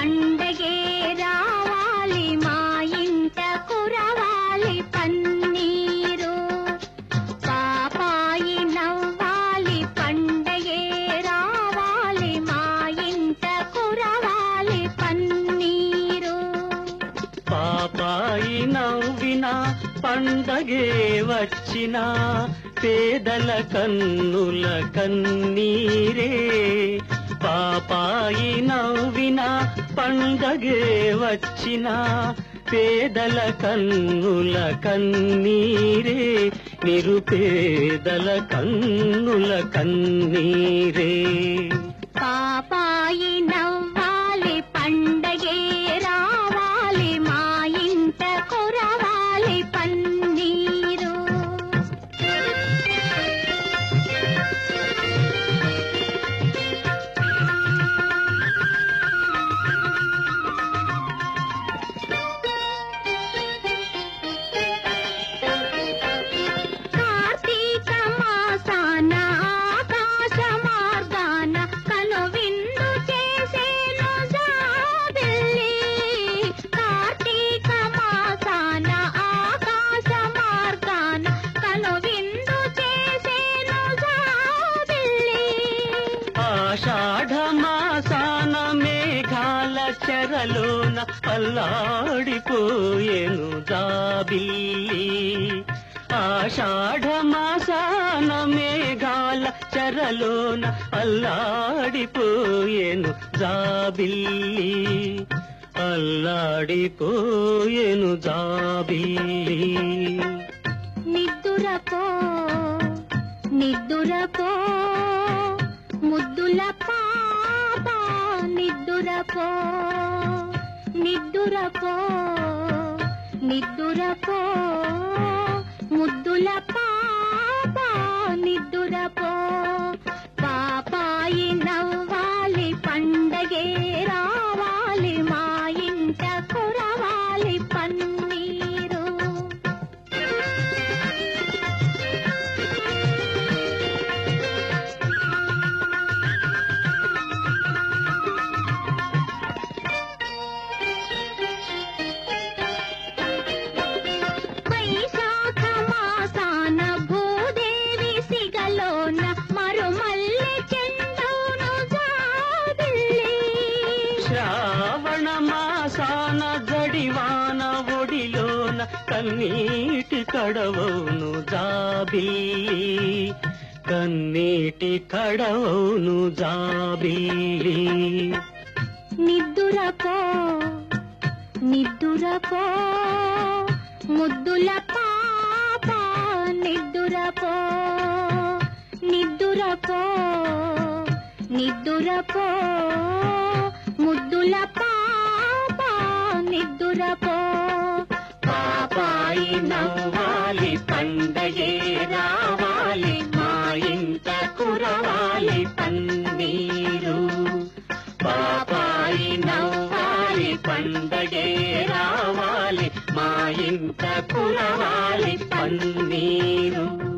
పండగే రావాలి మా ఇంట కురవాలి పన్నీరు. పాపాయి నవ్వాలి పండగే రావాలి మా ఇంట కురవాలి పన్నీరు. పాపాయి నవ్విన పండగే వచ్చిన పేదల కన్నుల కన్నీరే. పాప పాపాయి నవ్విన పండగే వచ్చిన పేదల కన్నుల కన్నీరే నిరుపేదల కన్నుల కన్నీరే. పాపాయి నవ్వాలి పండగ చెరలోన పల్లాడిపోయేను జాబిల్లి. ఆషాఢమాసాన మేఘాల చెరలోన అల్లాడిపోయేను జాబిల్లి. అల్లాడిపోయేను జాబిల్లి. నిద్దురపో నిద్దురపో నిద్దురపో నిద్దురపో ముద్దులపో. సిగలోన మరుమల్లె చెండును జాబిల్లి. శ్రావణ మాసాన జడివాన ఒడిలోన కన్నీటి కడవవును జాబిల్లి. కన్నీటి కడవవును జాబిల్లి. నిద్దురపో నిద్దురపో ముద్దుల పాప నిద్దురపో నిద్దురపో నిద్దురపో ముద్దుల పాప నిద్దురపో. పాపాయి నవ్వాలి పండగే రావాలి మా ఇంత కురవాలి పన్నీరు. పాపాయి నవ్వాలి పండగే రావాలి మా ఇంత కురవాలి పన్నీరు.